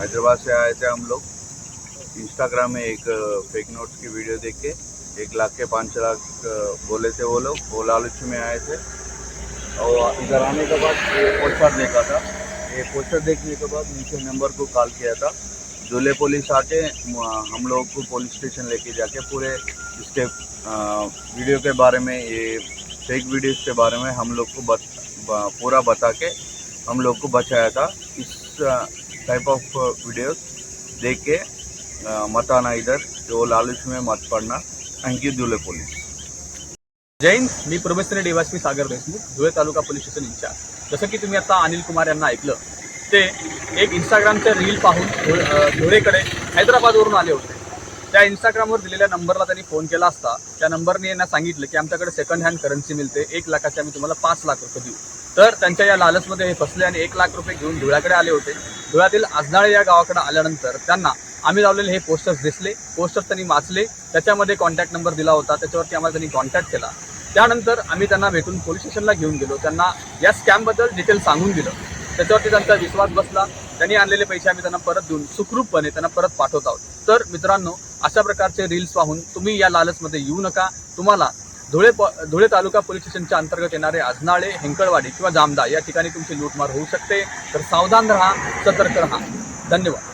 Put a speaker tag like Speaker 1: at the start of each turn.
Speaker 1: हैदराबाद से आए थे हम लोग। इंस्टाग्राम में एक फेक नोट्स की वीडियो देख के एक लाख के पाँच लाख बोले थे वो लोग। वो लालच में आए थे। और इधर आने के बाद ये पोस्टर देखा था। ये पोस्टर देखने के बाद नीचे नंबर को कॉल किया था। दूल्हे पुलिस आके हम लोग को पुलिस स्टेशन लेके जाके पूरे इसके वीडियो के बारे में ये फेक वीडियोस के बारे में हम लोग को बत, पूरा बता के हम लोग को बचाया था। इस टाइप ऑफ वीडियोस देख के मत आना इधर जो लालच में मत पड़ना। थैंक यू दूल्हे पुलिस।
Speaker 2: जैन मी प्रवेशने डेवासमी सागर देशमुख धुळे तालुका पोलीस स्टेशन इन्चार्ज. जसं की तुम्ही आता अनिल कुमार यांना ऐकलं ते एक इंस्टाग्रामचं रील पाहून धुळेकडे हैदराबादवरून आले होते. त्या इंस्टाग्रामवर दिलेल्या नंबरला त्यांनी फोन केला असता. त्या नंबरने यांना सांगितलं की आमच्याकडे सेकंड हँड करन्सी मिळते. एक लाखाची आम्ही तुम्हाला पाच लाख रुपये देऊ. तर त्यांच्या या लालचमध्ये हे फसले आणि एक लाख रुपये घेऊन धुळ्याकडे आले होते. धुळ्यातील आजनाळे या गावाकडे आल्यानंतर त्यांना आम्ही लावलेले हे पोस्टर्स दिसले. पोस्टर्स त्यांनी वाचले. त्याच्यामध्ये कॉन्टॅक्ट नंबर दिला होता. त्याच्यावरती आम्हाला त्यांनी कॉन्टॅक्ट केला. त्यानंतर आम्ही त्यांना भेटून पोलीस स्टेशनला घेऊन गेलो. त्यांना या स्कॅमबद्दल डिटेल सांगून दिलं. त्याच्यावरती त्यांचा विश्वास बसला. त्यांनी आणलेले पैसे आम्ही त्यांना परत देऊन सुखरूपपणे त्यांना परत पाठवत आहोत. तर मित्रांनो अशा प्रकारचे रील्स पाहून तुम्ही या लालचमध्ये येऊ नका. तुम्हाला धुळे प- धुळे तालुका पोलीस स्टेशनच्या अंतर्गत येणारे आजनाळे हेंकळवाडी किंवा जामदा या ठिकाणी तुमची लूटमार होऊ शकते. तर सावधान राहा सतर्क राहा. धन्यवाद.